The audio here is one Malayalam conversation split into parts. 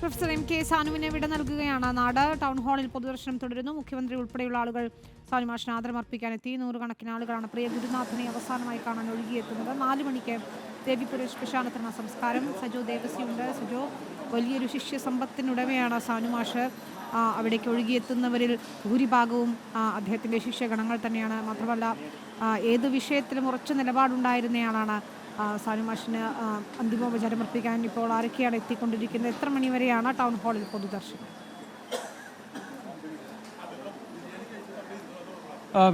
പ്രൊഫസർ എം കെ സാനുവിനെ വിട നൽകുകയാണ്. നാട് ടൗൺ ഹാളിൽ പൊതുദർശനം തുടരുന്നു. മുഖ്യമന്ത്രി ഉൾപ്പെടെയുള്ള ആളുകൾ സാനു മാഷിന് ആദരമർപ്പിക്കാൻ എത്തി. നൂറുകണക്കിന് ആളുകളാണ് പ്രിയ ഗുരുനാഥനെ അവസാനമായി കാണാൻ ഒഴുകിയെത്തുന്നത്. നാല് മണിക്ക് ദേവിപുര ശ്മശാനത്തിനുള്ള സംസ്കാരം. സജോ ദേവസിയുണ്ട് സജോ വലിയൊരു ശിഷ്യ സമ്പത്തിനുടമയാണ് സാനു മാഷ്. അവിടേക്ക് ഒഴുകിയെത്തുന്നവരിൽ ഭൂരിഭാഗവും അദ്ദേഹത്തിന്റെ ശിഷ്യഗണങ്ങൾ തന്നെയാണ്. മാത്രമല്ല ഏത് വിഷയത്തിലും ഉറച്ച നിലപാടുണ്ടായിരുന്നയാളാണ് സാനു മാഷിന് അന്തിമോപചാരം അർപ്പിക്കാൻ ഇപ്പോൾ ആരൊക്കെയാണ് എത്തിക്കൊണ്ടിരിക്കുന്നത്? എത്ര മണിവരെയാണ് ടൗൺ ഹാളിൽ പൊതുദർശനം?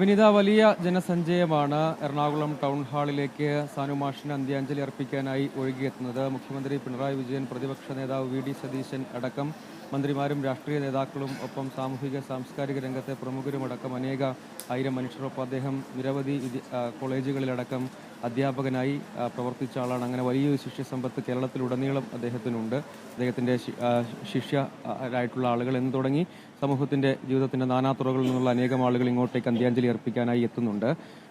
വിനിത വലിയ ജനസഞ്ചയമാണ് എറണാകുളം ടൗൺ ഹാളിലേക്ക് സാനുമാഷിന് അന്ത്യാഞ്ജലി അർപ്പിക്കാനായി ഒഴുകിയെത്തുന്നത് മുഖ്യമന്ത്രി പിണറായി വിജയൻ പ്രതിപക്ഷ നേതാവ് വി ഡി സതീശൻ അടക്കം മന്ത്രിമാരും രാഷ്ട്രീയ നേതാക്കളും ഒപ്പം സാമൂഹിക സാംസ്കാരിക രംഗത്തെ പ്രമുഖരുമടക്കം അനേക ആയിരം മനുഷ്യരൊപ്പം അദ്ദേഹം നിരവധി കോളേജുകളിലടക്കം അധ്യാപകനായി പ്രവർത്തിച്ച ആളാണ്. അങ്ങനെ വലിയൊരു ശിഷ്യസമ്പത്ത് കേരളത്തിലുടനീളം അദ്ദേഹത്തിനുണ്ട്. അദ്ദേഹത്തിന്റെ ശിഷ്യരായിട്ടുള്ള ആളുകൾ എന്ന് തുടങ്ങി സമൂഹത്തിന്റെ ജീവിതത്തിന്റെ നാനാത്തുറകളിൽ നിന്നുള്ള അനേകം ആളുകൾ ഇങ്ങോട്ടേക്ക് അന്ത്യാഞ്ജലി അർപ്പിക്കാനായി എത്തുന്നുണ്ട്.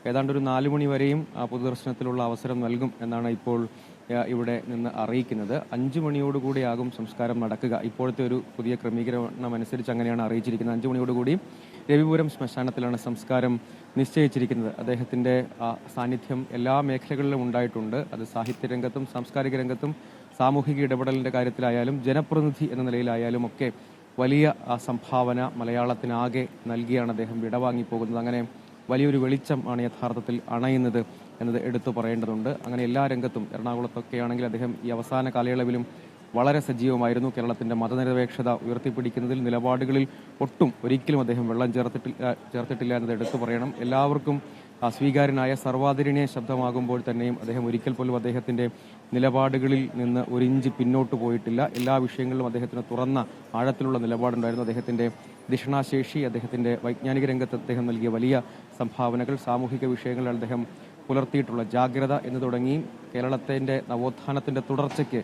ഏതാണ്ട് ഒരു നാലുമണി വരെയും പൊതുദർശനത്തിലുള്ള അവസരം നൽകും എന്നാണ് ഇപ്പോൾ ഇവിടെ നിന്ന് അറിയിക്കുന്നത്. അഞ്ചു മണിയോടുകൂടിയാകും സംസ്കാരം നടക്കുക. ഇപ്പോഴത്തെ ഒരു പുതിയ ക്രമീകരണം അനുസരിച്ച് അങ്ങനെയാണ് അറിയിച്ചിരിക്കുന്നത്. അഞ്ചു മണിയോടുകൂടി രവിപുരം ശ്മശാനത്തിലാണ് സംസ്കാരം നിശ്ചയിച്ചിരിക്കുന്നത്. അദ്ദേഹത്തിന്റെ സാന്നിധ്യം എല്ലാ മേഖലകളിലും ഉണ്ടായിട്ടുണ്ട്. അത് സാഹിത്യരംഗത്തും സാംസ്കാരിക രംഗത്തും സാമൂഹിക ഇടപെടലിന്റെ കാര്യത്തിലായാലും ജനപ്രതിനിധി എന്ന നിലയിലായാലും ഒക്കെ വലിയ സംഭാവന മലയാളത്തിനാകെ നൽകിയാണ് അദ്ദേഹം വിടവാങ്ങി പോകുന്നത്. അങ്ങനെ വലിയൊരു വെളിച്ചം ആണ് യഥാർത്ഥത്തിൽ അണയുന്നത് എന്നത് എടുത്തു പറയേണ്ടതുണ്ട്. അങ്ങനെ എല്ലാ രംഗത്തും എറണാകുളത്തൊക്കെയാണെങ്കിൽ അദ്ദേഹം ഈ അവസാന കാലയളവിലും വളരെ സജീവമായിരുന്നു. കേരളത്തിന്റെ മതനിരപേക്ഷത ഉയർത്തിപ്പിടിക്കുന്നതിൽ നിലപാടുകളിൽ ഒട്ടും ഒരിക്കലും അദ്ദേഹം വെള്ളം ചേർത്തിട്ടില്ല ചേർത്തിട്ടില്ല എന്നത് എടുത്തു പറയണം. എല്ലാവർക്കും ആ, സ്വീകാര്യനായ ശബ്ദമാകുമ്പോൾ തന്നെയും അദ്ദേഹം ഒരിക്കൽ പോലും അദ്ദേഹത്തിന്റെ നിലപാടുകളിൽ നിന്ന് ഒരു ഇഞ്ച് പിന്നോട്ട് പോയിട്ടില്ല. എല്ലാ വിഷയങ്ങളിലും അദ്ദേഹത്തിന് തുറന്ന ആഴത്തിലുള്ള നിലപാടുണ്ടായിരുന്നു. അദ്ദേഹത്തിന്റെ ദിഷണാശേഷി അദ്ദേഹത്തിന്റെ വൈജ്ഞാനിക രംഗത്ത് അദ്ദേഹം നൽകിയ വലിയ സംഭാവനകൾ സാമൂഹിക വിഷയങ്ങളിൽ അദ്ദേഹം പുലർത്തിയിട്ടുള്ള ജാഗ്രത എന്ന് തുടങ്ങി കേരളത്തിന്റെ നവോത്ഥാനത്തിന്റെ തുടർച്ചയ്ക്ക്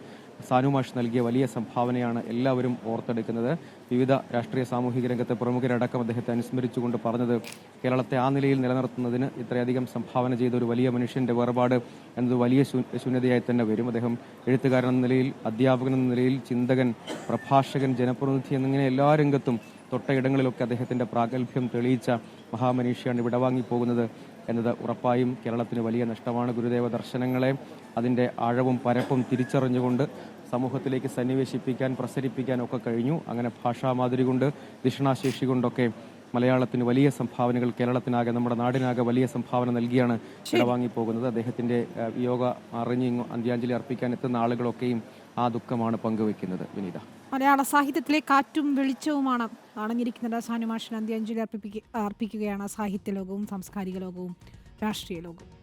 സാനുമാഷ് നൽകിയ വലിയ സംഭാവനയാണ് എല്ലാവരും ഓർത്തെടുക്കുന്നത്. വിവിധ രാഷ്ട്രീയ സാമൂഹിക രംഗത്തെ പ്രമുഖരടക്കം അദ്ദേഹത്തെ അനുസ്മരിച്ചുകൊണ്ട് പറഞ്ഞത് കേരളത്തെ ആ നിലയിൽ നിലനിർത്തുന്നതിന് ഇത്രയധികം സംഭാവന ചെയ്ത ഒരു വലിയ മനുഷ്യന്റെ വേർപാട് എന്നത് വലിയ ശൂന്യതയായി തന്നെ വരും. അദ്ദേഹം എഴുത്തുകാരൻ എന്ന നിലയിൽ അധ്യാപകൻ എന്ന നിലയിൽ ചിന്തകൻ പ്രഭാഷകൻ ജനപ്രതിനിധി എന്നിങ്ങനെ എല്ലാ രംഗത്തും തൊട്ടയിടങ്ങളിലൊക്കെ അദ്ദേഹത്തിന്റെ പ്രാഗൽഭ്യം തെളിയിച്ച മഹാമനീഷിയാണ് വിടവാങ്ങി പോകുന്നത് എന്നത് ഉറപ്പായും കേരളത്തിന് വലിയ നഷ്ടമാണ്. ഗുരുദേവ ദർശനങ്ങളെ അതിന്റെ ആഴവും പരപ്പും തിരിച്ചറിഞ്ഞുകൊണ്ട് സമൂഹത്തിലേക്ക് സന്നിവേശിപ്പിക്കാൻ പ്രസരിപ്പിക്കാൻ ഒക്കെ കഴിഞ്ഞു. അങ്ങനെ ഭാഷാമാതിരി കൊണ്ട് ദിഷണാശേഷി കൊണ്ടൊക്കെ മലയാളത്തിന് വലിയ സംഭാവനകൾ കേരളത്തിനാകെ നമ്മുടെ നാടിനാകെ വലിയ സംഭാവന നൽകിയാണ് വിടവാങ്ങി പോകുന്നത് അദ്ദേഹത്തിന്റെ ആ, വിയോഗ അറിഞ്ഞ് അന്ത്യാഞ്ജലി അർപ്പിക്കാൻ എത്തുന്ന ആളുകളൊക്കെയും ആ ദുഃഖമാണ് പങ്കുവെക്കുന്നത് വിനീത. മലയാള സാഹിത്യത്തിലെ കാറ്റും വെളിച്ചവുമാണ് അണഞ്ഞിരിക്കുന്നത് സാനുമാഷിന് അന്ത്യാഞ്ജലി അർപ്പിക്കുക അർപ്പിക്കുകയാണ് സാഹിത്യ ലോകവും സാംസ്കാരിക ലോകവും രാഷ്ട്രീയ ലോകവും.